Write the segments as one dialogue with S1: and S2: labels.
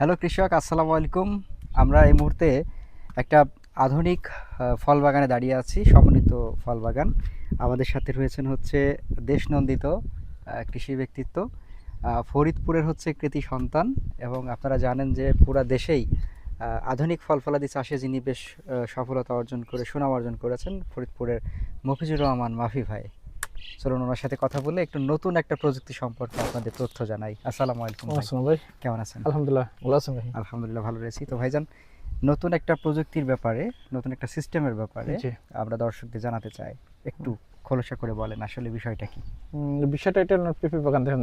S1: Hello কৃষক, আসসালামু আলাইকুম। আমরা এই মুহূর্তে একটা আধুনিক ফল বাগানে দাঁড়িয়ে আছি, সমন্বিত ফল বাগান। আমাদের সাথে রয়েছেন হচ্ছে দেশনন্দিত কৃষি ব্যক্তিত্ব ফরিদপুরের হচ্ছে কৃতি সন্তান এবং আপনারা জানেন যে পুরা দেশেই আধুনিক ফল ফলাদি চাষে যিনি বেশ সফলতা অর্জন করে, সুনাম অর্জন করেছেন, ফরিদপুরের মফিজুর রহমান মাফি ভাই। চলুন ওনার সাথে কথা বলে একটু নতুন একটা প্রযুক্তি সম্পর্কে আপনাদের তথ্য জানাই। আসসালামু আলাইকুম ভাই। কেমন আছেন?
S2: আলহামদুলিল্লাহ ভালো আছেন ভাই।
S1: আলহামদুলিল্লাহ ভালো রয়েছি। তো ভাইজান নতুন একটা প্রযুক্তির ব্যাপারে নতুন একটা সিস্টেমের ব্যাপারে আমরা দর্শকদের জানাতে চাই। একটু খোলসা করে বলেন আসলে বিষয়টা কি?
S2: বিষয়টা এটা পেঁপে বাগান দেখেন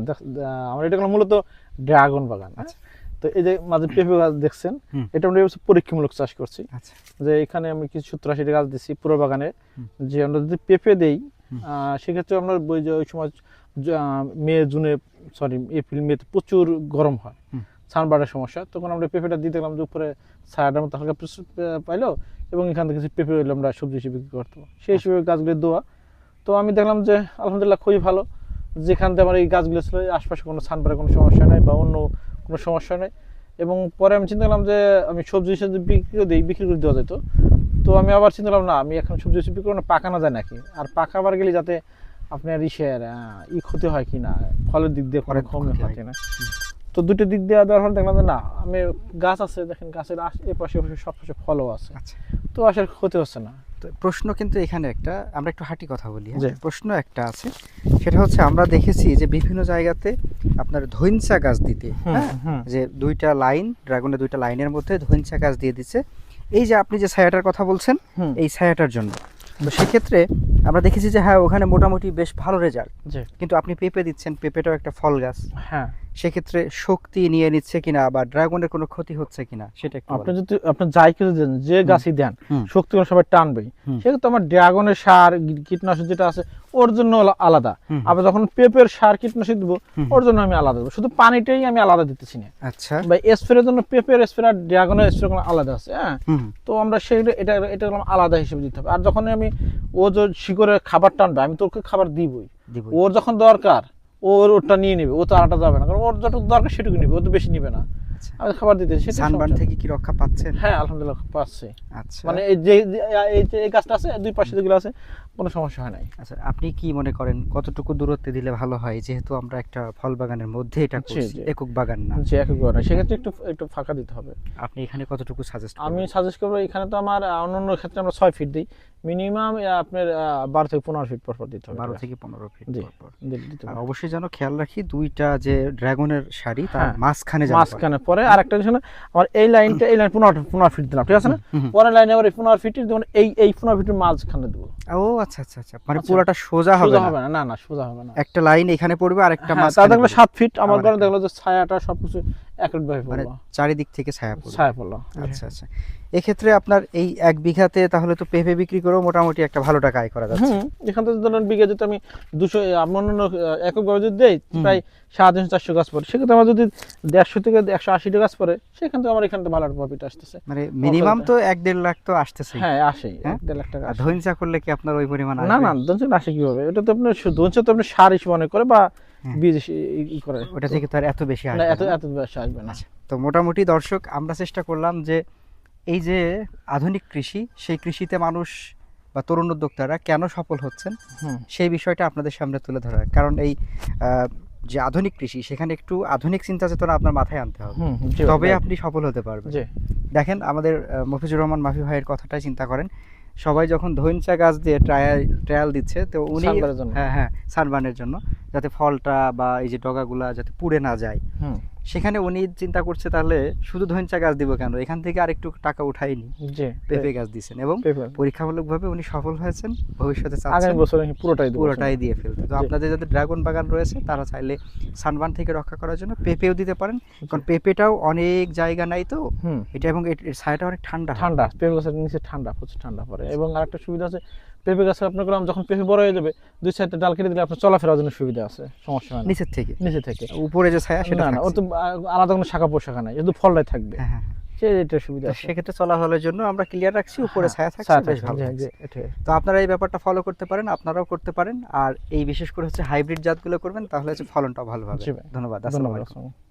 S2: আমার এটা হলো মূলত ড্রাগন বাগান হ্যাঁ?
S1: আচ্ছা।
S2: তো এই যে মাঝে পেঁপে গাছ দেখছেন এটা আমরা পরীক্ষামূলক চাষ করছি।
S1: আচ্ছা।
S2: যে এখানে আমি কিছু সত্তর আশিটা গাছ দিচ্ছি পুরো বাগানে। যে আমরা যদি পেঁপে দেই সেক্ষেত্রে আমরা ওই যে ওই সময় মে জুনে সরি এপ্রিল মেতে প্রচুর গরম হয়। সানবার্ডের সমস্যা। তখন আমরা পেঁপেটা দিয়ে দেখলাম যে উপরে ছায়াটার মতো হালকা পাইলো এবং এখান থেকে পেঁপে হইলে আমরা সবজি হিসেবে বিক্রি করতে পারব। সেই হিসেবে গাছগুলি দোয়া। তো আমি দেখলাম যে আলহামদুলিল্লাহ খুবই ভালো। যেখান থেকে আমার এই গাছগুলো ছিল আশপাশে কোনো সানবারের কোনো সমস্যা নেই বা অন্য কোনো সমস্যা নেই। এবং পরে আমি চিন্তা করলাম যে আমি সবজি হিসেবে বিক্রি করে দিই বিক্রি করে দেওয়া যেত। তো আমি আবার চিন্তা করলাম না আমি এখন সবজি বিক্রি করব না পাকানো যায় নাকি? আর পাকা পাকাবার গেলে যাতে আপনার ইসের ই ক্ষতি হয় কি না? ফলের দিক দিয়ে কোনো কমে হয়। কিনা তো দুটো দিক দিয়ে দেওয়ার পর দেখলাম যে না আমি গাছ আছে দেখেন গাছের এ পাশে পাশে সব পাশে ফলও আছে।
S1: আচ্ছা।
S2: তো আসলে ক্ষতি হচ্ছে না।
S1: তো প্রশ্ন কিন্তু এখানে একটা আমরা একটু হাঁটি কথা বলি হ্যাঁ? প্রশ্ন একটা আছে সেটা হচ্ছে আমরা দেখেছি যে বিভিন্ন জায়গাতে আপনার ধৈনচা গাছ দিতে হ্যাঁ? যে দুইটা লাইন ড্রাগনের দুইটা লাইনের মধ্যে ধৈনচা গাছ দিয়ে দিচ্ছে। এই যে আপনি যে ছায়াটার কথা বলছেন এই ছায়াটার জন্য। তো সেক্ষেত্রে আমরা দেখেছি যে হ্যাঁ ওখানে মোটামুটি বেশ ভালো রেজাল্ট কিন্তু আপনি পেঁপে দিচ্ছেন পেঁপেটাও একটা ফল গাছ।
S2: হ্যাঁ।
S1: সেক্ষেত্রে শক্তি নিয়ে নিচ্ছে কিনা বা ড্রাগনের কোনো ক্ষতি হচ্ছে কিনা সেটা একটু
S2: আপনি যদি আপনি যাই কিছু দেন যে গাছই দেন শক্তি করে সবাই টানবেই। সেক্ষেত্রে আমার ড্রাগনের সার কীটনাশক যেটা আছে ওর জন্য আলাদা। আবার যখন পেঁপের সার কীটনাশক দেবো ওর জন্য আমি আলাদা দেবো। শুধু পানিটাই আমি আলাদা দিতেছি না।
S1: আচ্ছা।
S2: বা স্প্রের জন্য পেঁপের স্প্রে আর ড্রাগনের স্প্রে কোনো আলাদা আছে হ্যাঁ? তো আমরা সেটা এটা এটা আলাদা হিসেবে দিতে হবে। আর যখন আমি ও যে শিকড়ে খাবার টানবে আমি তো ওকে খাবার দিবই।
S1: দিব
S2: ওর যখন দরকার ওর ওরটা নিয়ে নেবে, ও তো আরটা যাবে না, কারণ ওর যতটুকু দরকার সেটুকু নিবে, ও তো বেশি নিবে না।
S1: আচ্ছা।
S2: আমি খাবার দিতে সেটা
S1: সানবার্ন থেকে কি রক্ষা পাচ্ছেন?
S2: হ্যাঁ আলহামদুলিল্লাহ পাচ্ছি।
S1: আচ্ছা।
S2: মানে এই যে এই গাছটা আছে দুই পাশে যেগুলো আছে কোনো সমস্যা হয় নাই।
S1: আচ্ছা আপনি কি মনে করেন কতটুকু দূরত্বে দিলে ভালো হয়? যেহেতু আমরা একটা ফল বাগানের মধ্যে এটা করছি একক বাগান না।
S2: যে এক করে সেক্ষেত্রে একটু একটু ফাঁকা দিতে হবে।
S1: আপনি এখানে কতটুকু সাজেস্ট
S2: আমি সাজেস্ট করব এখানে তো আমার অন্যান্য ক্ষেত্রে আমরা ছয় ফিট দিই। মিনিমাম আপনার বারো থেকে পনেরো ফিট পর পর দিতে হবে
S1: বারো থেকে পনেরো ফিট
S2: জি।
S1: পর পর।
S2: দিতে- দিতে হবে।
S1: অবশ্যই যেন খেয়াল রাখি দুইটা যে ড্রাগনের সারি তার
S2: হ্যাঁ,
S1: মাঝখানে
S2: মাঝখানে পরে আর একটা জিনিস আমার এই লাইনটা এই লাইন পনেরো পনেরো ফিট দিলাম ঠিক আছে না। পরের লাইনে আবার এই পনেরো ফিট যেমন এই এই পুনর ফিটের মাঝখানে দেবো
S1: ও আচ্ছা আচ্ছা আচ্ছা। মানে
S2: আচ্ছা।
S1: পুরোটা সোজা হবে না?
S2: হবে না না না সোজা হবে না।
S1: একটা লাইন এখানে পড়বে আর একটা
S2: হ্যাঁ, তা দেখল
S1: পড়বে।
S2: সাত ফিট আমার ঘরে দেখল যে ছায়াটা সবকিছু একভাবে
S1: মানে
S2: পড়ল।
S1: চারিদিক থেকে ছায়া পড়বে
S2: ছায়া পড়ল।
S1: আচ্ছা আচ্ছা। এক্ষেত্রে আপনার এই এক বিঘাতে তাহলে তো পেঁপে বিক্রি করেও মোটামুটি একটা ভালো টাকা আয় করা যাচ্ছে।
S2: এখান থেকে ধরুন বিঘা যদি আমি দুশো আমার অন্য একক ভাবে যদি দেই প্রায় সাড়ে তিনশো চারশো গাছ পরে সেক্ষেত্রে আমার যদি দেড়শো থেকে একশো আশিটা গাছ পরে সেখান থেকে আমার এখান থেকে ভালো প্রফিট আসতেছে।
S1: মানে মিনিমাম তো এক দেড় লাখ তো আসতেছে
S2: হ্যাঁ আসে
S1: এক
S2: দেড় লাখ টাকা।
S1: ধৈর্য করলে কি আপনার ওই পরিমাণ
S2: না না দঞ্চন আসে কীভাবে? এটা তো আপনার দঞ্চন তো আপনার সার হিসেবে অনেক করে বা
S1: হ্যাঁ।
S2: বীজ করে।
S1: ওটা থেকে তো আর এত বেশি আসবে
S2: এত
S1: না।
S2: এত বেশি আসবে না।
S1: আচ্ছা, তো মোটামুটি দর্শক আমরা চেষ্টা করলাম যে এই যে আধুনিক কৃষি সেই কৃষিতে মানুষ বা তরুণ উদ্যোক্তারা কেন সফল হচ্ছেন সেই বিষয়টা আপনাদের সামনে তুলে ধরা। কারণ এই যে আধুনিক কৃষি সেখানে একটু আধুনিক চিন্তা চেতনা আপনার মাথায় আনতে হবে। তবে আপনি সফল হতে পারবেন। দেখেন আমাদের মফিজুর রহমান মাফি ভাইয়ের কথাটাই চিন্তা করেন। সবাই যখন ধৈনচা গাছ দিয়ে ট্রায়াল ট্রায়াল দিচ্ছে তো উনি হ্যাঁ হ্যাঁ সানবার্নের জন্য যাতে ফলটা বা এই যে ডগাগুলা যাতে পুড়ে না যায়। সেখানে উনি চিন্তা করছে তাহলে শুধু ধৈনচা গাছ দিব কেন? এখান থেকে আরেকটু টাকা উঠাইনি পেঁপে গাছ দিছেন এবং পরীক্ষামূলকভাবে উনি সফল হয়েছেন। ভবিষ্যতে
S2: আগামী বছর পুরোটাই
S1: পুরোটাই দিয়ে ফেলতে। তো আপনাদের যাদের ড্রাগন বাগান রয়েছে তারা চাইলে সানবার্ন থেকে রক্ষা করার জন্য পেঁপেও দিতে পারেন। কারণ পেঁপেটাও অনেক জায়গা নাই তো। এটা এবং ছায়াটা অনেক ঠান্ডা।
S2: ঠান্ডা পেঁপে গাছের নিচে ঠান্ডা প্রচুর ঠান্ডা পড়ে। এবং আরেকটা সুবিধা আছে পেঁপে গাছের আপনার করলাম যখন পেঁপে বড় হয়ে যাবে দুই সাইডটা ডাল কেটে দিলে আপনার চলাফেরার জন্য সুবিধা আছে সমস্যা হয়
S1: নিচের থেকে।
S2: নিচে থেকে।
S1: উপরে যে ছায়া সেটা
S2: না ও তো আলাদা কোনো শাখা পোশাখা নাই শুধু ফলটাই থাকবে।
S1: হ্যাঁ হ্যাঁ
S2: এটা সুবিধা
S1: সেক্ষেত্রে চলাচলের জন্য আমরা ক্লিয়ার রাখছি উপরে
S2: হ্যাঁ,
S1: ছায়া থাকছে বেশ ভালো। তো আপনারা এই ব্যাপারটা ফলো করতে পারেন আপনারাও করতে পারেন আর এই বিশেষ করে হচ্ছে হাইব্রিড জাতগুলো করবেন তাহলে হচ্ছে ফলনটা ভালো হবে ধন্যবাদ আসসালামু আলাইকুম।
S2: আসসালামু।